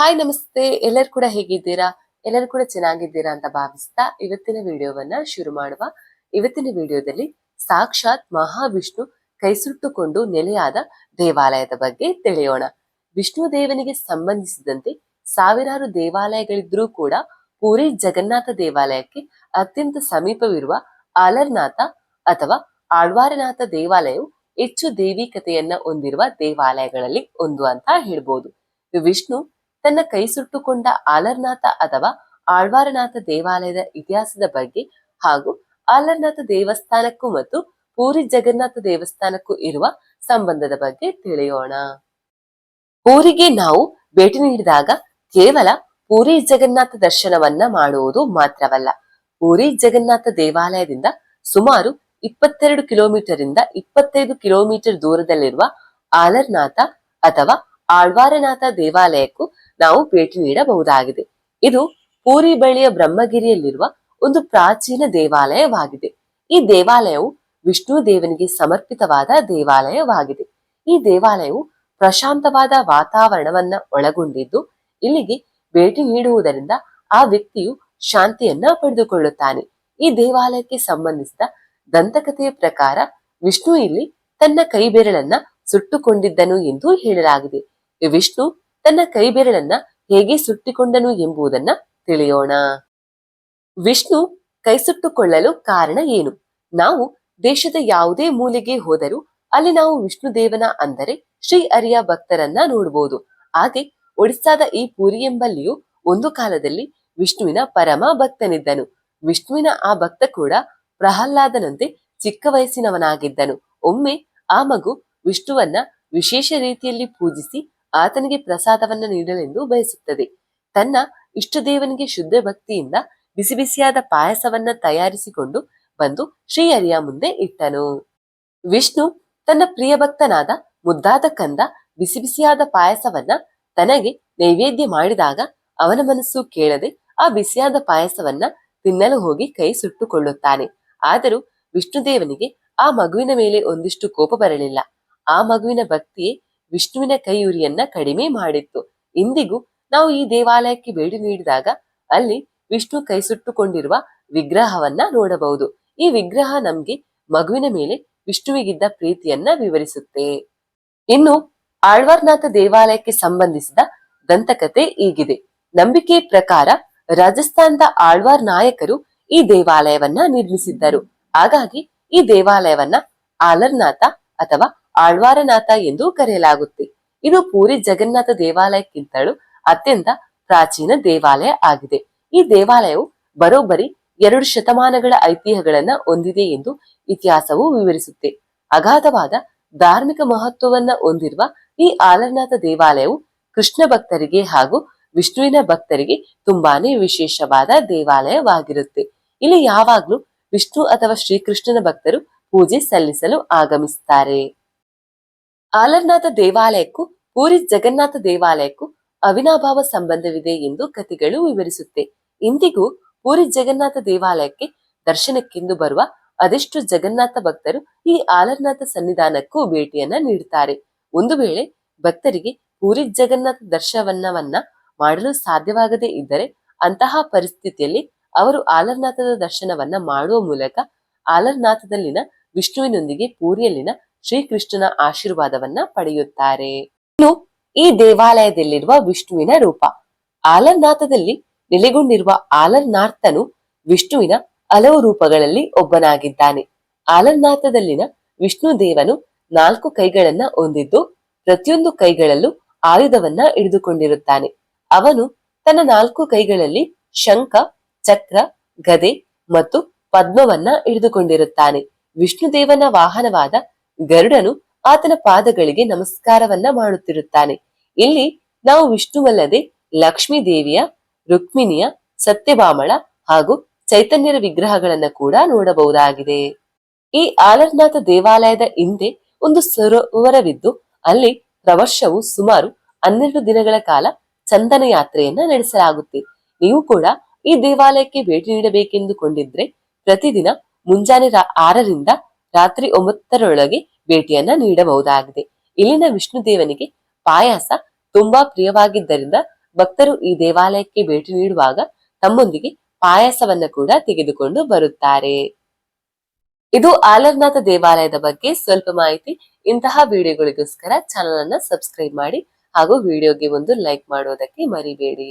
Hi ನಮಸ್ತೆ. ಎಲ್ಲರೂ ಕೂಡ ಹೇಗಿದ್ದೀರಾ? ಎಲ್ಲರೂ ಕೂಡ ಚೆನ್ನಾಗಿದ್ದೀರಾ ಅಂತ ಭಾವಿಸ್ತಾ ಇವತ್ತಿನ ವಿಡಿಯೋವನ್ನ ಶುರು ಮಾಡುವ. ಇವತ್ತಿನ ವಿಡಿಯೋದಲ್ಲಿ ಸಾಕ್ಷಾತ್ ಮಹಾವಿಷ್ಣು ಕೈಸುಟ್ಟುಕೊಂಡು ನೆಲೆಯಾದ ದೇವಾಲಯದ ಬಗ್ಗೆ ತಿಳಿಯೋಣ. ವಿಷ್ಣು ದೇವನಿಗೆ ಸಂಬಂಧಿಸಿದಂತೆ ಸಾವಿರಾರು ದೇವಾಲಯಗಳಿದ್ರೂ ಕೂಡ ಪೂರಿ ಜಗನ್ನಾಥ ದೇವಾಲಯಕ್ಕೆ ಅತ್ಯಂತ ಸಮೀಪವಿರುವ ಆಲರ್ನಾಥ ಅಥವಾ ಆಳ್ವಾರನಾಥ ದೇವಾಲಯವು ಹೆಚ್ಚು ದೇವಿಕತೆಯನ್ನ ಹೊಂದಿರುವ ದೇವಾಲಯಗಳಲ್ಲಿ ಒಂದು ಅಂತ ಹೇಳ್ಬೋದು. ವಿಷ್ಣು ತನ್ನ ಕೈ ಸುಟ್ಟುಕೊಂಡ ಆಲರ್ನಾಥ ಅಥವಾ ಆಳ್ವಾರನಾಥ ದೇವಾಲಯದ ಇತಿಹಾಸದ ಬಗ್ಗೆ ಹಾಗೂ ಆಲರ್ನಾಥ ದೇವಸ್ಥಾನಕ್ಕೂ ಮತ್ತು ಪೂರಿ ಜಗನ್ನಾಥ ದೇವಸ್ಥಾನಕ್ಕೂ ಇರುವ ಸಂಬಂಧದ ಬಗ್ಗೆ ತಿಳಿಯೋಣ. ಪೂರಿಗೆ ನಾವು ಭೇಟಿ ನೀಡಿದಾಗ ಕೇವಲ ಪೂರಿ ಜಗನ್ನಾಥ ದರ್ಶನವನ್ನ ಮಾಡುವುದು ಮಾತ್ರವಲ್ಲ. ಪೂರಿ ಜಗನ್ನಾಥ ದೇವಾಲಯದಿಂದ ಸುಮಾರು ಇಪ್ಪತ್ತೆರಡು ಕಿಲೋಮೀಟರ್ ಇಂದ ಇಪ್ಪತ್ತೈದು ಕಿಲೋಮೀಟರ್ ದೂರದಲ್ಲಿರುವ ಆಲರ್ನಾಥ ಅಥವಾ ಆಳ್ವಾರನಾಥ ದೇವಾಲಯಕ್ಕೂ ನಾವು ಭೇಟಿ ನೀಡಬಹುದಾಗಿದೆ. ಇದು ಪೂರಿ ಬಳಿಯ ಬ್ರಹ್ಮಗಿರಿಯಲ್ಲಿರುವ ಒಂದು ಪ್ರಾಚೀನ ದೇವಾಲಯವಾಗಿದೆ. ಈ ದೇವಾಲಯವು ವಿಷ್ಣು ದೇವನಿಗೆ ಸಮರ್ಪಿತವಾದ ದೇವಾಲಯವಾಗಿದೆ. ಈ ದೇವಾಲಯವು ಪ್ರಶಾಂತವಾದ ವಾತಾವರಣವನ್ನ ಒಳಗೊಂಡಿದ್ದು, ಇಲ್ಲಿಗೆ ಭೇಟಿ ನೀಡುವುದರಿಂದ ಆ ವ್ಯಕ್ತಿಯು ಶಾಂತಿಯನ್ನ ಪಡೆದುಕೊಳ್ಳುತ್ತಾನೆ. ಈ ದೇವಾಲಯಕ್ಕೆ ಸಂಬಂಧಿಸಿದ ದಂತಕಥೆಯ ಪ್ರಕಾರ ವಿಷ್ಣು ಇಲ್ಲಿ ತನ್ನ ಕೈಬೆರಳನ್ನ ಸುಟ್ಟುಕೊಂಡಿದ್ದನು ಎಂದು ಹೇಳಲಾಗಿದೆ. ವಿಷ್ಣು ತನ್ನ ಕೈಬೆರಳನ್ನ ಹೇಗೆ ಸುಟ್ಟಿಕೊಂಡನು ಎಂಬುದನ್ನ ತಿಳಿಯೋಣ. ವಿಷ್ಣು ಕೈ ಸುಟ್ಟುಕೊಳ್ಳಲು ಕಾರಣ ಏನು? ನಾವು ದೇಶದ ಯಾವುದೇ ಮೂಲೆಗೆ ಹೋದರೂ ಅಲ್ಲಿ ನಾವು ವಿಷ್ಣು ದೇವನ ಅಂದರೆ ಶ್ರೀ ಅರಿಯ ಭಕ್ತರನ್ನ ನೋಡಬಹುದು ಹಾಗೆ ಒಡಿಸ್ಸಾದ ಈ ಪುರಿ ಎಂಬಲ್ಲಿಯೂ ಒಂದು ಕಾಲದಲ್ಲಿ ವಿಷ್ಣುವಿನ ಪರಮ ಭಕ್ತನಿದ್ದನು. ವಿಷ್ಣುವಿನ ಆ ಭಕ್ತ ಕೂಡ ಪ್ರಹ್ಲಾದನಂತೆ ಚಿಕ್ಕ ವಯಸ್ಸಿನವನಾಗಿದ್ದನು. ಒಮ್ಮೆ ಆ ಮಗು ವಿಷ್ಣುವನ್ನ ವಿಶೇಷ ರೀತಿಯಲ್ಲಿ ಪೂಜಿಸಿ ಆತನಿಗೆ ಪ್ರಸಾದವನ್ನ ನೀಡಲೆಂದು ಬಯಸುತ್ತದೆ. ತನ್ನ ಇಷ್ಟದೇವನಿಗೆ ಶುದ್ಧ ಭಕ್ತಿಯಿಂದ ಬಿಸಿ ಬಿಸಿಯಾದ ಪಾಯಸವನ್ನ ತಯಾರಿಸಿಕೊಂಡು ಬಂದು ಶ್ರೀಹರಿಯ ಮುಂದೆ ಇಟ್ಟನು. ವಿಷ್ಣು ತನ್ನ ಪ್ರಿಯ ಭಕ್ತನಾದ ಮುದ್ದಾದ ಕಂದ ಬಿಸಿ ಬಿಸಿಯಾದ ಪಾಯಸವನ್ನ ತನಗೆ ನೈವೇದ್ಯ ಮಾಡಿದಾಗ ಅವನ ಮನಸ್ಸು ಕೇಳದೆ ಆ ಬಿಸಿಯಾದ ಪಾಯಸವನ್ನ ತಿನ್ನಲು ಹೋಗಿ ಕೈ ಸುಟ್ಟುಕೊಳ್ಳುತ್ತಾನೆ. ಆದರೂ ವಿಷ್ಣುದೇವನಿಗೆ ಆ ಮಗುವಿನ ಮೇಲೆ ಒಂದಿಷ್ಟು ಕೋಪ ಬರಲಿಲ್ಲ. ಆ ಮಗುವಿನ ಭಕ್ತಿಯೇ ವಿಷ್ಣುವಿನ ಕೈಯುರಿಯನ್ನ ಕಡಿಮೆ ಮಾಡಿತ್ತು. ಇಂದಿಗೂ ನಾವು ಈ ದೇವಾಲಯಕ್ಕೆ ಭೇಟಿ ನೀಡಿದಾಗ ಅಲ್ಲಿ ವಿಷ್ಣು ಕೈ ಸುಟ್ಟುಕೊಂಡಿರುವ ವಿಗ್ರಹವನ್ನ ನೋಡಬಹುದು. ಈ ವಿಗ್ರಹ ನಮ್ಗೆ ಮಗುವಿನ ಮೇಲೆ ವಿಷ್ಣುವಿಗಿದ್ದ ಪ್ರೀತಿಯನ್ನ ವಿವರಿಸುತ್ತೆ. ಇನ್ನು ಆಳ್ವಾರ್ನಾಥ ದೇವಾಲಯಕ್ಕೆ ಸಂಬಂಧಿಸಿದ ದಂತಕತೆ ಈಗಿದೆ ನಂಬಿಕೆ ಪ್ರಕಾರ ರಾಜಸ್ಥಾನದ ಆಳ್ವಾರ್ ನಾಯಕರು ಈ ದೇವಾಲಯವನ್ನ ನಿರ್ಮಿಸಿದ್ದರು. ಹಾಗಾಗಿ ಈ ದೇವಾಲಯವನ್ನ ಆಲರ್ನಾಥ ಅಥವಾ ಆಳ್ವಾರನಾಥ ಎಂದು ಕರೆಯಲಾಗುತ್ತೆ. ಇದು ಪೂರಿ ಜಗನ್ನಾಥ ದೇವಾಲಯಕ್ಕಿಂತಲೂ ಅತ್ಯಂತ ಪ್ರಾಚೀನ ದೇವಾಲಯ ಆಗಿದೆ. ಈ ದೇವಾಲಯವು ಬರೋಬ್ಬರಿ ಎರಡು ಶತಮಾನಗಳ ಐತಿಹ್ಯಗಳನ್ನ ಹೊಂದಿದೆ ಎಂದು ಇತಿಹಾಸವು ವಿವರಿಸುತ್ತೆ. ಅಗಾಧವಾದ ಧಾರ್ಮಿಕ ಮಹತ್ವವನ್ನ ಹೊಂದಿರುವ ಈ ಆಲರ್ನಾಥ ದೇವಾಲಯವು ಕೃಷ್ಣ ಭಕ್ತರಿಗೆ ಹಾಗೂ ವಿಷ್ಣುವಿನ ಭಕ್ತರಿಗೆ ತುಂಬಾನೇ ವಿಶೇಷವಾದ ದೇವಾಲಯವಾಗಿರುತ್ತೆ. ಇಲ್ಲಿ ಯಾವಾಗ್ಲೂ ವಿಷ್ಣು ಅಥವಾ ಶ್ರೀಕೃಷ್ಣನ ಭಕ್ತರು ಪೂಜೆ ಸಲ್ಲಿಸಲು ಆಗಮಿಸುತ್ತಾರೆ ಆಲರ್ನಾಥ ದೇವಾಲಯಕ್ಕೂ, ಪೂರಿ ಜಗನ್ನಾಥ ದೇವಾಲಯಕ್ಕೂ ಅವಿನಾಭಾವ ಸಂಬಂಧವಿದೆ ಎಂದು ಕಥೆಗಳು ವಿವರಿಸುತ್ತೆ. ಇಂದಿಗೂ ಪೂರಿ ಜಗನ್ನಾಥ ದೇವಾಲಯಕ್ಕೆ ದರ್ಶನಕ್ಕೆಂದು ಬರುವ ಅದೆಷ್ಟು ಜಗನ್ನಾಥ ಭಕ್ತರು ಈ ಆಲರ್ನಾಥ ಸನ್ನಿಧಾನಕ್ಕೂ ಭೇಟಿಯನ್ನ ನೀಡುತ್ತಾರೆ ಒಂದು ವೇಳೆ ಭಕ್ತರಿಗೆ ಪೂರಿ ಜಗನ್ನಾಥ ದರ್ಶನವನ್ನ ಮಾಡಲು ಸಾಧ್ಯವಾಗದೇ ಇದ್ದರೆ ಅಂತಹ ಪರಿಸ್ಥಿತಿಯಲ್ಲಿ ಅವರು ಆಲರ್ನಾಥದ ದರ್ಶನವನ್ನ ಮಾಡುವ ಮೂಲಕ ಆಲರ್ನಾಥದಲ್ಲಿನ ವಿಷ್ಣುವಿನೊಂದಿಗೆ ಪೂರಿಯಲ್ಲಿನ ಶ್ರೀಕೃಷ್ಣನ ಆಶೀರ್ವಾದವನ್ನ ಪಡೆಯುತ್ತಾರೆ. ಇನ್ನು ಈ ದೇವಾಲಯದಲ್ಲಿರುವ ವಿಷ್ಣುವಿನ ರೂಪ. ಆಲರ್ನಾಥದಲ್ಲಿ ನೆಲೆಗೊಂಡಿರುವ ಆಲರ್ನಾಥನು ವಿಷ್ಣುವಿನ ಹಲವು ರೂಪಗಳಲ್ಲಿ ಒಬ್ಬನಾಗಿದ್ದಾನೆ. ಆಲರ್ನಾಥದಲ್ಲಿನ ವಿಷ್ಣು ದೇವನು ನಾಲ್ಕು ಕೈಗಳನ್ನ ಹೊಂದಿದ್ದು, ಪ್ರತಿಯೊಂದು ಕೈಗಳಲ್ಲೂ ಆಯುಧವನ್ನ ಹಿಡಿದುಕೊಂಡಿರುತ್ತಾನೆ. ಅವನು ತನ್ನ ನಾಲ್ಕು ಕೈಗಳಲ್ಲಿ ಶಂಖ, ಚಕ್ರ, ಗದೆ ಮತ್ತು ಪದ್ಮವನ್ನ ಹಿಡಿದುಕೊಂಡಿರುತ್ತಾನೆ. ವಿಷ್ಣುದೇವನ ವಾಹನವಾದ ಗರುಡನು ಆತನ ಪಾದಗಳಿಗೆ ನಮಸ್ಕಾರವನ್ನ ಮಾಡುತ್ತಿರುತ್ತಾನೆ. ಇಲ್ಲಿ ನಾವು ವಿಷ್ಣುವಲ್ಲದೆ ಲಕ್ಷ್ಮೀ ದೇವಿಯ ರುಕ್ಮಿಣಿಯ, ಸತ್ಯಭಾಮಳ ಹಾಗೂ ಚೈತನ್ಯರ ವಿಗ್ರಹಗಳನ್ನ ಕೂಡ ನೋಡಬಹುದಾಗಿದೆ. ಈ ಆಲರ್ನಾಥ ದೇವಾಲಯದ ಹಿಂದೆ ಒಂದು ಸರೋವರವಿದ್ದು ಅಲ್ಲಿ ಪ್ರವರ್ಷವು ಸುಮಾರು ಹನ್ನೆರಡು ದಿನಗಳ ಕಾಲ ಚಂದನ ಯಾತ್ರೆಯನ್ನ ನಡೆಸಲಾಗುತ್ತೆ. ನೀವು ಕೂಡ ಈ ದೇವಾಲಯಕ್ಕೆ ಭೇಟಿ ನೀಡಬೇಕೆಂದುಕೊಂಡಿದ್ರೆ ಪ್ರತಿದಿನ ಮುಂಜಾನೆ ಆರರಿಂದ ರಾತ್ರಿ ಒಂಬತ್ತರೊಳಗೆ ಭೇಟಿಯನ್ನ ನೀಡಬಹುದಾಗಿದೆ. ಇಲ್ಲಿನ ವಿಷ್ಣು ದೇವನಿಗೆ ಪಾಯಾಸ ತುಂಬಾ ಪ್ರಿಯವಾಗಿದ್ದರಿಂದ ಭಕ್ತರು ಈ ದೇವಾಲಯಕ್ಕೆ ಭೇಟಿ ನೀಡುವಾಗ ತಮ್ಮೊಂದಿಗೆ ಪಾಯಸವನ್ನ ಕೂಡ ತೆಗೆದುಕೊಂಡು ಬರುತ್ತಾರೆ. ಇದು ಆಲರ್ನಾಥ ದೇವಾಲಯದ ಬಗ್ಗೆ ಸ್ವಲ್ಪ ಮಾಹಿತಿ. ಇಂತಹ ವಿಡಿಯೋಗಳಿಗೋಸ್ಕರ ಚಾನಲ್ ಅನ್ನ ಸಬ್ಸ್ಕ್ರೈಬ್ ಮಾಡಿ ಹಾಗೂ ವಿಡಿಯೋಗೆ ಒಂದು ಲೈಕ್ ಮಾಡುವುದಕ್ಕೆ ಮರಿಬೇಡಿ.